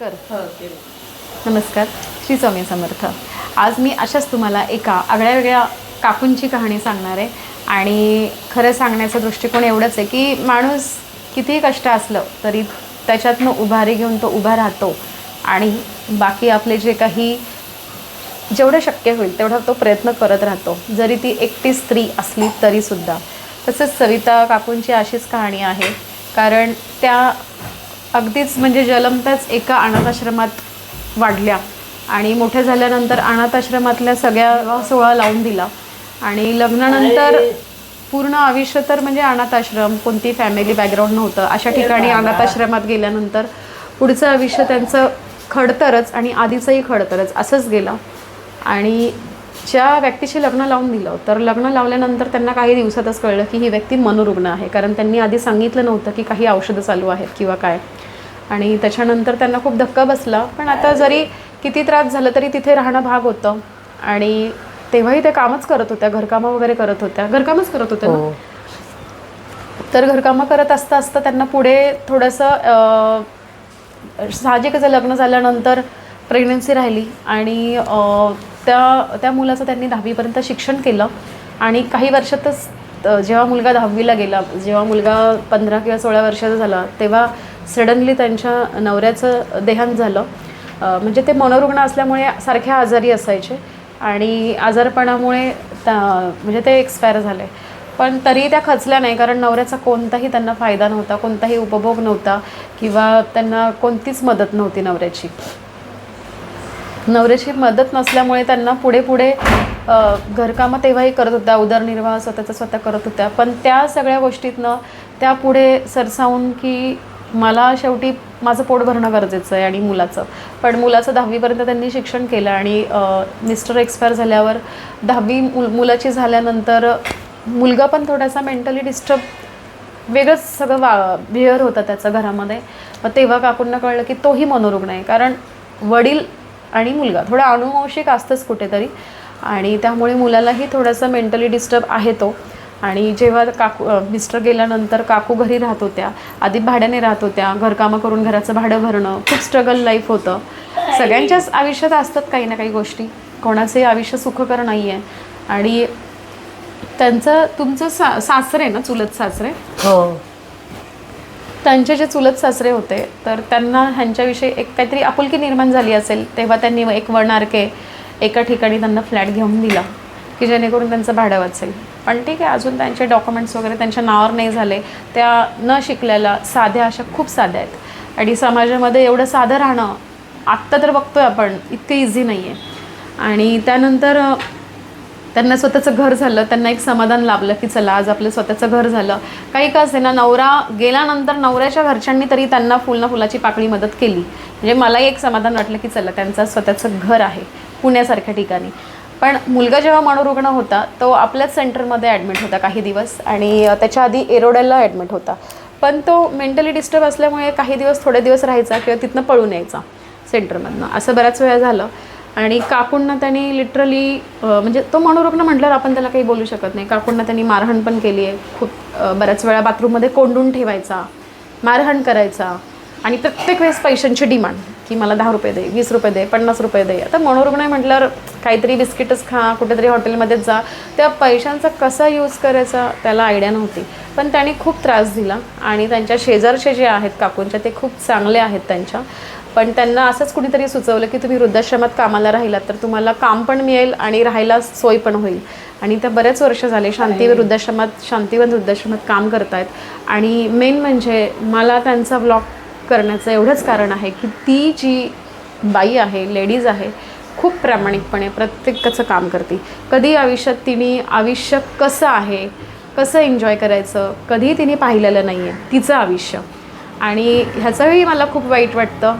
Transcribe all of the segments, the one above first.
कर. हो नमस्कार. श्री स्वामी समर्थ. आज मी अशाच तुम्हाला एका आगळ्या वेगळ्या काकूंची कहाणी सांगणार आहे. आणि खरं सांगण्याचा दृष्टिकोन एवढंच आहे की माणूस कितीही कष्ट असलं तरी त्याच्यातनं उभारी घेऊन तो उभा राहतो. आणि बाकी आपले जे काही जेवढं शक्य होईल तेवढा तो प्रयत्न करत राहतो. जरी ती एकटी स्त्री असली तरीसुद्धा. तसंच सविता काकूंची अशीच कहाणी आहे. कारण त्या अगदीच म्हणजे जलमताच एका अनाथाश्रमात वाढल्या. आणि मोठ्या झाल्यानंतर अनाथाश्रमातल्या सगळ्या सोहळा लावून दिला. आणि लग्नानंतर पूर्ण आयुष्य तर म्हणजे अनाथाश्रम कोणती फॅमिली बॅकग्राऊंड नव्हतं. अशा ठिकाणी अनाथाश्रमात गेल्यानंतर पुढचं आयुष्य त्यांचं खडतरच आणि आधीचंही खडतरच असंच गेलं. आणि ज्या व्यक्तीशी लग्न लावून दिलं तर लग्न लावल्यानंतर त्यांना काही दिवसातच कळलं की ही व्यक्ती मनोरुग्ण आहे. कारण त्यांनी आधी सांगितलं नव्हतं की काही औषधं चालू आहेत किंवा काय. आणि त्याच्यानंतर त्यांना खूप धक्का बसला. पण आता जरी किती त्रास झाला तरी तिथे राहणं भाग होतं. आणि तेव्हाही ते कामच करत होत्या. घरकामं वगैरे करत होत्या. घरकामच करत होत्या ना? तर घरकामं करत असता असता त्यांना पुढे थोडंसं साहजिकच लग्न झाल्यानंतर प्रेग्नन्सी राहिली आणि त्या त्या मुलाचं त्यांनी दहावीपर्यंत शिक्षण केलं. आणि काही वर्षातच जेव्हा मुलगा दहावीला गेला जेव्हा मुलगा पंधरा किंवा सोळा वर्षाचा झाला तेव्हा सडनली त्यांच्या नवऱ्याचं देहांत झालं. म्हणजे ते मनोरुग्ण असल्यामुळे सारख्या आजारी असायचे आणि आजारपणामुळे त्या म्हणजे ते एक्सपायर झाले. पण तरी त्या खचल्या नाही कारण नवऱ्याचा कोणताही त्यांना फायदा नव्हता कोणताही उपभोग नव्हता किंवा त्यांना कोणतीच मदत नव्हती नवऱ्याची. नवऱ्याची मदत नसल्यामुळे त्यांना पुढे पुढे घरकामं तेव्हाही करत होत्या उदरनिर्वाह स्वतःचा स्वतः करत होत्या. पण त्या सगळ्या गोष्टीतनं त्या पुढे सरसावून की मला शेवटी माझं पोट भरणं गरजेचं आहे आणि मुलाचं. पण मुलाचं दहावीपर्यंत त्यांनी शिक्षण केलं आणि मिस्टर एक्सपायर झाल्यावर दहावी मुल मुलाची झाल्यानंतर मुलगा पण थोडासा मेंटली डिस्टर्ब वेगळंच सगळं वा बिहेअर होतं त्याचं घरामध्ये. मग तेव्हा काकूंना कळलं की तोही मनोरुग्ण आहे. कारण वडील आणि मुलगा थोडा अनुवंशिक असतंच कुठेतरी आणि त्यामुळे मुलालाही थोडासा मेंटली डिस्टर्ब आहे तो. आणि जेव्हा काकू मिस्टर गेल्यानंतर काकू घरी राहत होत्या आधी भाड्याने राहत होत्या घरकामं करून घराचं भाडं भरणं खूप स्ट्रगल लाईफ होतं. सगळ्यांच्याच आयुष्यात असतात काही ना काही गोष्टी. कोणाचंही आयुष्य सुखकर नाही आहे आणि त्यांचं तुमचं सा सासरे ना चुलत सासरे? हो. त्यांचे जे चुलत सासरे होते तर त्यांना ह्यांच्याविषयी एक काहीतरी आपुलकी निर्माण झाली असेल तेव्हा त्यांनी एक वणारके एका ठिकाणी त्यांना फ्लॅट घेऊन दिला की जेणेकरून त्यांचं भाडं वाचेल. पण ठीक आहे अजून त्यांचे डॉक्युमेंट्स वगैरे त्यांच्या नावावर नाही झाले. त्या न शिकलेल्या साध्या अशा खूप साध्या आहेत. आणि समाजामध्ये एवढं साधं राहणं आत्ता तर बघतोय आपण इतकं इझी नाही आहे आणि त्यानंतर त्यांना स्वतःचं घर झालं त्यांना एक समाधान लाभलं की चला आज आपलं स्वतःचं घर झालं. काही का असे ना नवरा गेल्यानंतर नवऱ्याच्या घरच्यांनी तरी त्यांना फुल ना फुलाची पाकळी मदत केली. म्हणजे मलाही एक समाधान वाटलं की चला त्यांचं स्वतःचं घर आहे पुण्यासारख्या ठिकाणी. पण मुलगा जेव्हा मनोरुग्ण होता तो आपल्याच सेंटरमध्ये ॲडमिट होता काही दिवस आणि त्याच्या आधी एरोडेलला ॲडमिट होता. पण तो मेंटली डिस्टर्ब असल्यामुळे काही दिवस थोडे दिवस राहायचा किंवा तिथनं पळून यायचा सेंटरमधनं. असं बऱ्याच वेळा झालं. आणि काकूंना त्यांनी लिटरली म्हणजे तो मनोरुग्ण म्हटल्यावर आपण त्याला काही बोलू शकत नाही. काकूंना त्यांनी मारहाण पण केली आहे खूप बऱ्याच वेळा बाथरूममध्ये कोंडून ठेवायचा मारहाण करायचा आणि प्रत्येक वेळेस पैशांची डिमांड की मला दहा रुपये दे वीस रुपये दे पन्नास रुपये दे. आता मनोरुग्ण आहे म्हटल्यावर काहीतरी बिस्किटच खा कुठेतरी हॉटेलमध्येच जा. त्या पैशांचा कसा यूज करायचा त्याला आयडिया नव्हती. पण त्याने खूप त्रास दिला आणि त्यांच्या शेजारचे जे आहेत काकूंच्या ते खूप चांगले आहेत त्यांच्या. पण त्यांना असंच कुणीतरी सुचवलं की तुम्ही वृद्धाश्रमात कामाला राहिलात तर तुम्हाला काम पण मिळेल आणि राहायला सोय पण होईल. आणि त्या बरेच वर्ष झाले शांती वृद्धाश्रमात शांतीवन वृद्धाश्रमात काम करतायत. आणि मेन म्हणजे मला त्यांचा ब्लॉग करण्याचं एवढंच कारण आहे की ती जी बाई आहे लेडीज आहे खूप प्रामाणिकपणे प्रत्येकाचं काम करते. कधी आयुष्यात तिने आयुष्य कसं आहे कसं एन्जॉय करायचं कधीही तिने पाहिलेलं नाही आहे तिचं आयुष्य. आणि ह्याचंही मला खूप वाईट वाटतं.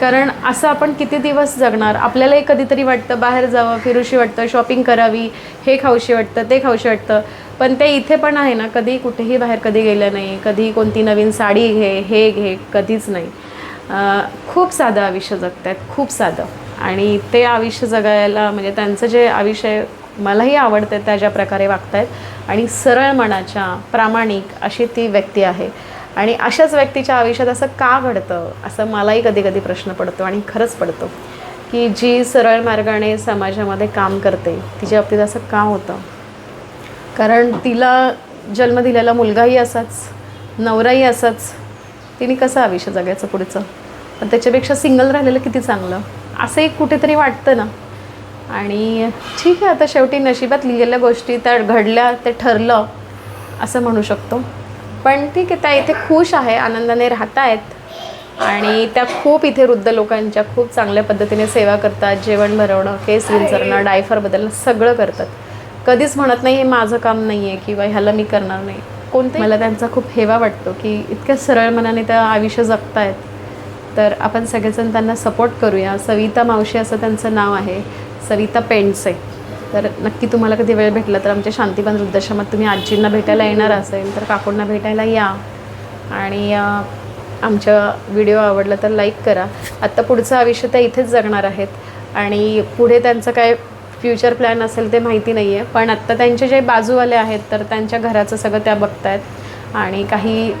कारण असं आपण किती दिवस जगणार आपल्यालाही कधीतरी वाटतं बाहेर जावं फिरूशी वाटतं शॉपिंग करावी हे खाऊशी वाटतं ते खाऊशी वाटतं. पण ते इथे पण आहे ना कधी कुठेही बाहेर कधी गेलं नाही कधी कोणती नवीन साडी घे हे घे कधीच नाही. खूप साधं आयुष्य जगत आहेत खूप साधं. आणि ते आयुष्य जगायला म्हणजे त्यांचं जे आयुष्य मलाही आवडतं त्या ज्या प्रकारे वागत आहेत आणि सरळ मनाच्या प्रामाणिक अशी ती व्यक्ती आहे. आणि अशाच व्यक्तीच्या आयुष्यात असं का घडतं असं मलाही कधी कधी प्रश्न पडतो आणि खरंच पडतो. की जी सरळ मार्गाने समाजामध्ये काम करते तिच्या बाबतीत असं का होतं? कारण तिला जन्म दिलेला मुलगाही असाच नवराही असाच. तिने कसं आयुष्य जगायचं पुढचं? पण त्याच्यापेक्षा सिंगल राहिलेलं किती चांगलं? असं एक कुठेतरी वाटतं ना. आणि ठीक आहे आता शेवटी नशिबात लिहिलेल्या गोष्टी त्या घडल्या ते ठरलं असं म्हणू शकतो. पण ठीक आहे त्या इथे खुश आहे आनंदाने राहत आहेत. आणि त्या खूप इथे वृद्ध लोकांच्या खूप चांगल्या पद्धतीने सेवा करतात जेवण भरवणं केस विंचरणं डायफर बदलणं सगळं करतात. कधीच म्हणत नाही हे माझं काम नाही आहे किंवा ह्याला मी करणार नाही. कोणतं मला त्यांचा खूप हेवा वाटतो की इतक्या सरळ मनाने त्या आयुष्य जगतायत. तर आपण सगळेजण त्यांना सपोर्ट करूया. सविता मावशी असं त्यांचं नाव आहे. सविता पेंडसे. तर नक्की तुम्हाला कधी वेळ भेटला तर आमच्या शांतीवन वृद्धाश्रमात तुम्ही आजींना भेटायला येणार असेल तर काकूंना भेटायला या. आणि आमच्या व्हिडिओ आवडला तर लाईक करा. आत्ता पुढचं आयुष्य त्या इथेच जगणार आहेत. आणि पुढे त्यांचं काय फ्युचर प्लॅन असेल ते माहिती नाही आहे पण आत्ता त्यांचे जे बाजूवाले आहेत तर त्यांच्या घराचं सगळं त्या बघतायत. आणि काही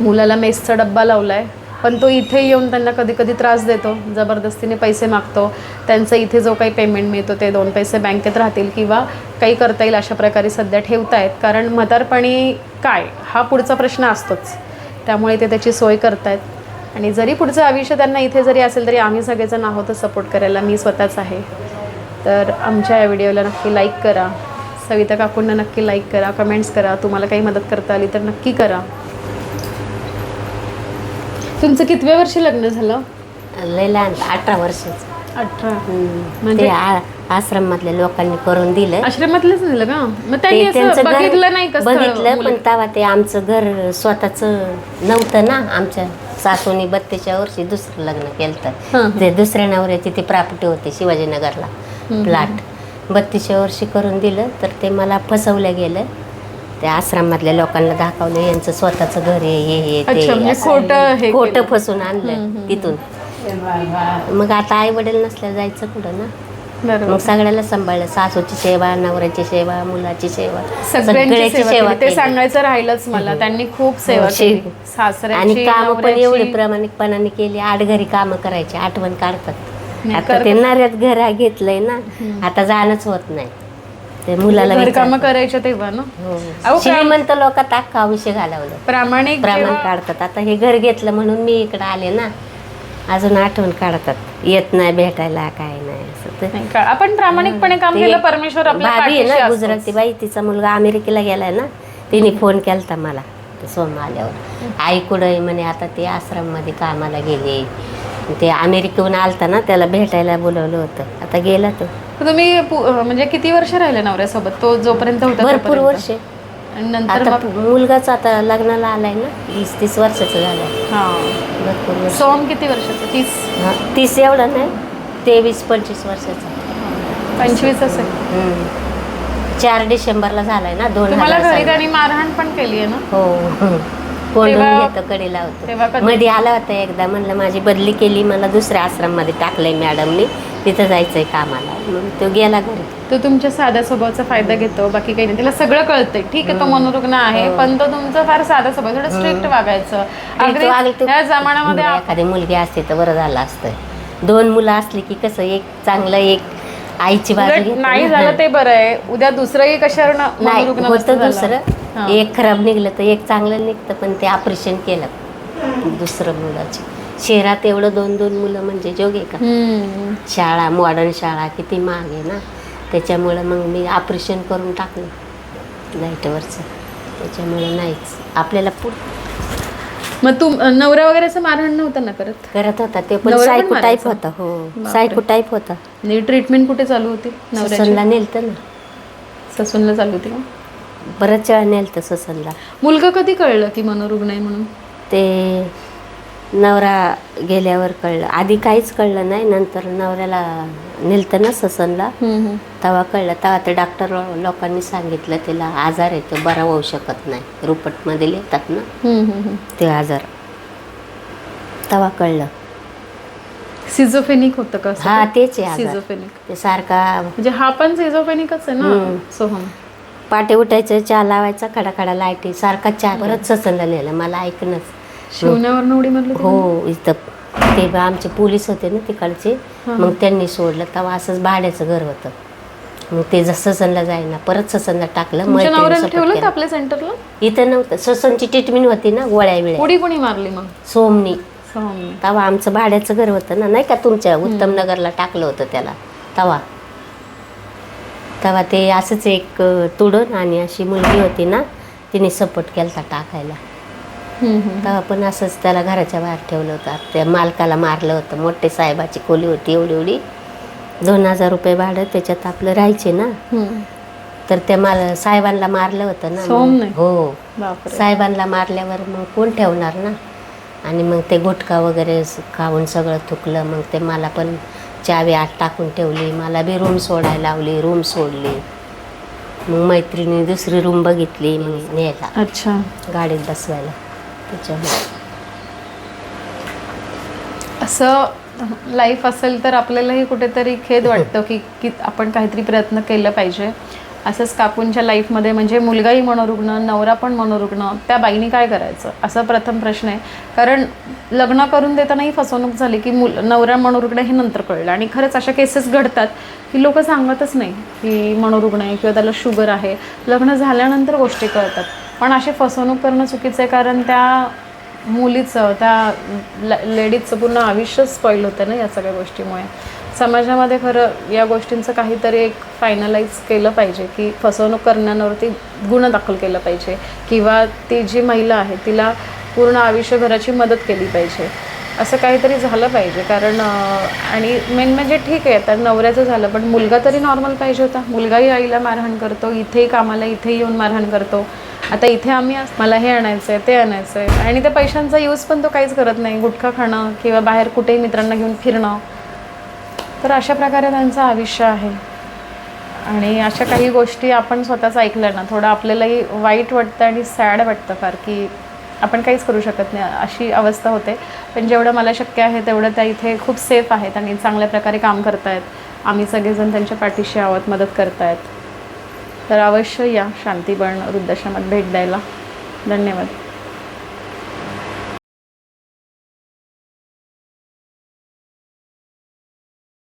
मुलाला मेसचा डब्बा लावला आहे पण तो इथे येऊन त्यांना कधी कधी त्रास देतो. जबरदस्तीने पैसे मागतो. त्यांचं इथे जो काही पेमेंट मिळतो ते दोन पैसे बँकेत राहतील किंवा काही करता येईल अशा प्रकारे सध्या ठेवतायत. कारण म्हातारपणी काय? हा पुढचा प्रश्न असतोच. त्यामुळे ते त्याची सोय करतायत. आणि जरी पुढचं आयुष्य त्यांना इथे जरी असेल तरी आम्ही सगळेजण आहोत सपोर्ट करायला. मी स्वतःच आहे. तर आमच्या या व्हिडिओला नक्की लाईक करा. सविता काकूंना नक्की लाईक करा. कमेंट्स करा. तुम्हाला काही मदत करता आली तर नक्की करा. तुमचं कितव्या वर्षी लग्न झालं? लय लहान अठरा वर्षाचं. अठरा. म्हणजे? ते आ- आश्रमातल्या लोकांनी करून दिलं. आश्रमातलंच झालं का? मग त्यांनी ते असं त्यांचं घर बघितलं नाही का स्थळ बघितलं? पण तेव्हा ते आमचं घर स्वतःच नव्हतं ना. आमच्या सासूनी बत्तीसच्या वर्षी दुसरं लग्न केलं हं. ते दुसऱ्या नवऱ्याची ती प्रॉपर्टी होती शिवाजीनगरला. प्लॉट. बत्तीसच्या वर्षी करून दिलं तर ते मला फसवलं गेलं. त्या आश्रमातल्या लोकांना दाखवलं यांचं स्वतःचं घर आहे हे हे अच्छा, म्हणजे असं खोटं हे खोटं केलं. फसून आणलं तिथून. मग आता आई वडील नसल्या जायचं कुठं ना? बरोबर. मग सगळ्याला सांभाळलं सासूची सेवा नवऱ्याची सेवा मुलाची सेवा. सगळ्यांची सेवा केली. ते केली. सांगायचं राहिलंच मला. त्यांनी खूप सेवा हो, शे- केली. सासऱ्याची आणि काम पण नवऱ्याची. एवढे प्रामाणिकपणाने केली. आठ घरी काम करायची. आठवण काढतात. आता ते. नऱ्यात घरा घेतलंय ना. आता जाणंच होत नाही. ते मुलाला घरकामं विचारतात. करायच्या तेव्हा ना? हो. अहो, श्रीमंत लोकात अख्खा आयुष्य घालवलं. प्रामाणिक प्रमाण जेव्हा- काढतात. आता हे घर घेतलं म्हणून मी इकडे आले ना. अजून आठवण काढतात. येत नाही भेटायला काय नाही असं ते- नाही का? आपण प्रामाणिकपणे काम ते केलं परमेश्वर आपल्या भाभी आहे पाठीशी ना असतोच. गुजराती बाई तिचा मुलगा अमेरिकेला गेलाय ना. तिने फोन केलता मला. सोम आल्यावर. आई कुठं आहे म्हणे आता ते आश्रममध्ये कामाला गेले ते अमेरिकेहून आलता ना त्याला भेटायला बोलवलं होतं. आता गेला तो. तर तुम्ही पु- म्हणजे किती वर्ष राहिले नवऱ्यासोबत? तो जोपर्यंत होता भरपूर तोपर्यंत? वर्ष. आणि नंतर आता मग? मुलगाच आता लग्नाला आलाय ना वीस तीस वर्षाचं झालं हा. भरपूर वर्ष. सोम किती वर्षाचं? तीस? हा, तीस एवढं नाही तेवीस पंचवीस वर्षाचं. पंचवीस असेल हम्म. चार डिसेंबरला झालाय ना दोन तुम्हाला हजार घरी साली. त्यांनी मारहाण पण केली आहे ना? हो. कोंडून तेव्हा- घेतो कडे लावतो कधी- मध्ये आला होता एकदा म्हणलं माझी बदली केली मला दुसऱ्या आश्रममध्ये टाकलंय मॅडमनी तिथं जायचंय कामाला. मग तो गेला घरी. तो तुमच्या साध्या स्वभावाचा फायदा घेतो बाकी काही नाही. त्याला सगळं कळतंय. ठीक आहे तो मनोरुग्ण आहे हो. पण तो तुमचा फार साधा स्वभाव थोडं स्ट्रिक्ट वागायचं. अगदी या जमान्यामध्ये एखादी मुलगी असते तर बरं झालं असतं. दोन मुलं असली की कसं एक चांगलं एक आईची बाजू उलट नाही ना. झालं ते बरं आहे. उद्या दुसरंही कशावर न- नाही नसतं होतं झालं. दुसरं. हा. एक खराब निघलं तर एक चांगलं निघतं पण ते ऑपरेशन केलं. दुसरं मुलाची. शहरात एवढं दोन दोन मुलं म्हणजे जोग आहे का? हम्म. शाळा मॉडर्न शाळा किती महाग आहे ना? त्याच्यामुळं मग मी ऑपरेशन करून टाकलं. लाईटवरचं. त्याच्यामुळं नाहीच. आपल्याला पुढ मग तू नवरा वगैरे असं मारहाण नव्हतं ना करत? करत होता ते पण नवरा पण सायको टाईप मारायचा? होता हो. बापरे. सायको टाईप होता. आणि ट्रीटमेंट कुठे चालू होती नवऱ्याची? ससनला नेलतं ना. ससूनला चालू होती का? बरंच वेळा नेलतं ससनला. मुलगा कधी कळलं की मनोरुग्ण आहे म्हणून? ते नवरा गेल्यावर कळलं. आधी काहीच कळलं नाही नंतर नवऱ्याला नेलतं ना ससनला. तेव्हा कळलं. तेव्हा ते डॉक्टर लोकांनी सांगितलं त्याला आजार आहे तो बरा होऊ शकत नाही. रुपटमध्ये येतात ना. ते आजार. तेव्हा कळलं. सिझोफेनिक होतं का हा तेच आहे सिझोफेनिक ते सारखा म्हणजे हा पण सिझोफेनिकच आहे ना. सोहम. पाटे उठायचं चहा लावायचा खडा खडा लाईटी सारखा चहा परत ससनला नेलं. मला ऐकणंच. शिवण्यावरनं उडी मारली? हो इथं ते आमचे पोलीस होते ना तिकडचे हा. मग त्यांनी सोडलं. तेव्हा असंच भाड्याचं घर होतं. मग ते जसं ससनला जाईना परत ससनला टाकलं. केला. आपल्या सेंटरला इथं नव्हतं. ससनची ट्रीटमेंट होती ना गोळ्या वेळ्या उडी कोणी मारली मग? सोमनी. तेव्हा आमचं भाड्याचं घर होतं ना. नाही का तुमच्या उत्तम नगरला टाकलं होतं त्याला. तवा तेव्हा ते असंच एक अं, तुडण आणि अशी मुलगी होती ना तिने सपोर्ट केला टाकायला. तेव्हा पण असंच त्याला घराच्या बाहेर ठेवलं होतं. त्या मालकाला मारलं होतं. मोठे साहेबाची खोली होती एवढी एवढी. दोन हजार रुपये भाडं त्याच्यात आपलं राहायचे ना. तर त्या माल साहेबांना मारलं होतं ना. हो. साहेबांना मारल्यावर मग कोण ठेवणार ना? आणि मग ते गुटखा वगैरे खाऊन सगळं थुकलं. मग ते मला पण चावी आत टाकून ठेवली. मला बी रूम सोडायला लावली रूम सोडली. मग मैत्रिणी दुसरी रूम बघितली. मग न्यायला अच्छा. गाडीत बसवायला. त्याच्यामुळे. असं लाईफ असेल तर आपल्यालाही कुठेतरी खेद वाटतं की की आपण काहीतरी प्रयत्न केलं पाहिजे. असंच काकूंच्या लाईफमध्ये म्हणजे मुलगाही मनोरुग्ण नवरा पण मनोरुग्ण त्या बाईनी काय करायचं? असा प्रथम प्रश्न आहे. कारण लग्न करून देतानाही फसवणूक झाली की मुल नवरा मनोरुग्ण हे नंतर कळलं. आणि खरंच अशा केसेस घडतात की लोक सांगतच नाही की मनोरुग्ण आहे किंवा त्याला शुगर आहे. लग्न झाल्यानंतर गोष्टी कळतात. पण अशी फसवणूक करणं चुकीचं आहे कारण त्या मुलीचं त्या ल- लेडीजचं पूर्ण आयुष्यच स्पॉईल होतं ना या सगळ्या गोष्टीमुळे. समाजामध्ये खरं या गोष्टींचं काहीतरी एक फायनलाइज केलं पाहिजे की फसवणूक करण्यावरती गुन्हा दाखल केला पाहिजे किंवा ती जी महिला आहे तिला पूर्ण आयुष्यभराची मदत केली पाहिजे. असं काहीतरी झालं पाहिजे. कारण आणि मेन म्हणजे ठीक आहे तर नवऱ्याचं झालं पण मुलगा तरी नॉर्मल पाहिजे होता. मुलगाही आईला मारहाण करतो इथेही कामाला इथेही येऊन मारहाण करतो. आता इथे आम्ही मला हे आणायचं आहे ते आणायचं आहे आणि त्या पैशांचा यूज पण तो काहीच करत नाही. गुटखा खाणं किंवा बाहेर कुठेही मित्रांना घेऊन फिरणं. तर अशा प्रकारे त्यांचं आयुष्य आहे. आणि अशा काही गोष्टी आपण स्वतःच ऐकल्या ना थोडं आपल्यालाही वाईट वाटतं आणि सॅड वाटतं फार की आपण काहीच करू शकत नाही अशी अवस्था होते. पण जेवढं मला शक्य आहे तेवढं त्या इथे खूप सेफ आहेत आणि चांगल्या प्रकारे काम करतायत. आम्ही सगळेजण त्यांच्या पाठीशी आहोत मदत करतायत. तर अवश्य या शांतीबन वृद्धाश्रमात भेट द्यायला. धन्यवाद.